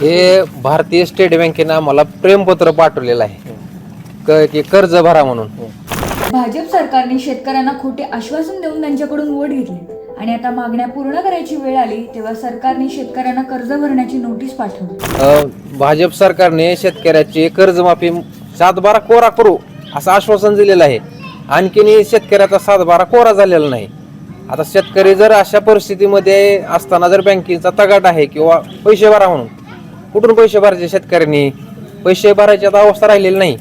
हे भारतीय स्टेट बँकेनं आम्हाला प्रेमपत्र पाठवलेलं आहे. क की कर्ज भरा म्हणून. भाजप सरकारने शेतकऱ्यांना खोटे आश्वासन देऊन त्यांच्याकडून वोट घेतले. आणि आता मागण्या पूर्ण करायची वेळ आली तेव्हा सरकारने शेतकऱ्यांना कर्ज भरण्याची नोटीस पाठवली. अ, भाजप सरकारने शेतकऱ्याची कर्जमाफी सातबारा कोरा करू असं आश्वासन दिलेलं आहे. आणखीन शेतकऱ्याचा सातबारा कोरा झालेला नाही. आता शेतकरी जर अशा परिस्थितीमध्ये असताना जर बँकेचा तगाट आहे किंवा पैसे भरा म्हणून कुठून पैसे भरायचे शेतकऱ्यांनी? पैसे भरायची आता अवस्था राहिलेली नाही.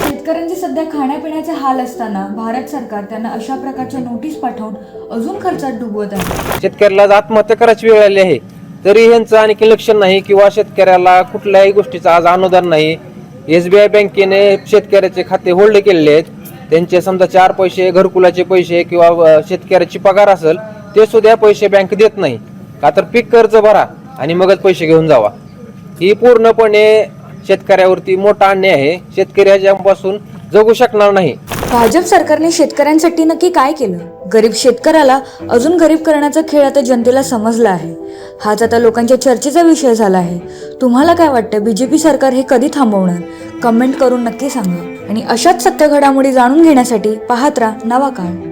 शेतकऱ्यांचे सध्या खाण्यापिण्याचे हाल असताना भारत सरकार त्यांना अशा प्रकारच्या नोटीस पाठवून अजून खर्चात डुबवत आहे. शेतकऱ्याला आत्महत्या करायची वेळ आली आहे. तरी यांचं आणखी लक्ष नाही किंवा शेतकऱ्याला कुठल्याही गोष्टीचं आज अनुदान नाही. एस बी आय बँकेने शेतकऱ्याचे खाते होल्ड केलेले आहेत. त्यांचे समजा चार पैसे घरकुलाचे पैसे किंवा शेतकऱ्याची पगार असेल ते सुद्धा पैसे बँक देत नाही. का तर पीक कर्ज भरा आणि मगच पैसे घेऊन जावा. ही पूर्णपणे शेतकऱ्यावरती मोठा अन्याय आहे. शेतकरी ह्याच्यापासून जगू शकणार नाही. भाजप सरकारने शेतकऱ्यांसाठी नक्की काय केलं? गरीब शेतकऱ्याला अजून गरीब करण्याचा खेळ आता जनतेला समजला आहे. हाच आता लोकांच्या चर्चेचा विषय झाला आहे. तुम्हाला काय वाटतं? बीजेपी सरकार हे कधी थांबवणार? कमेंट करून नक्की सांगा. आणि अशाच सत्य घडामोडी जाणून घेण्यासाठी पाहत राहा नवा काळ.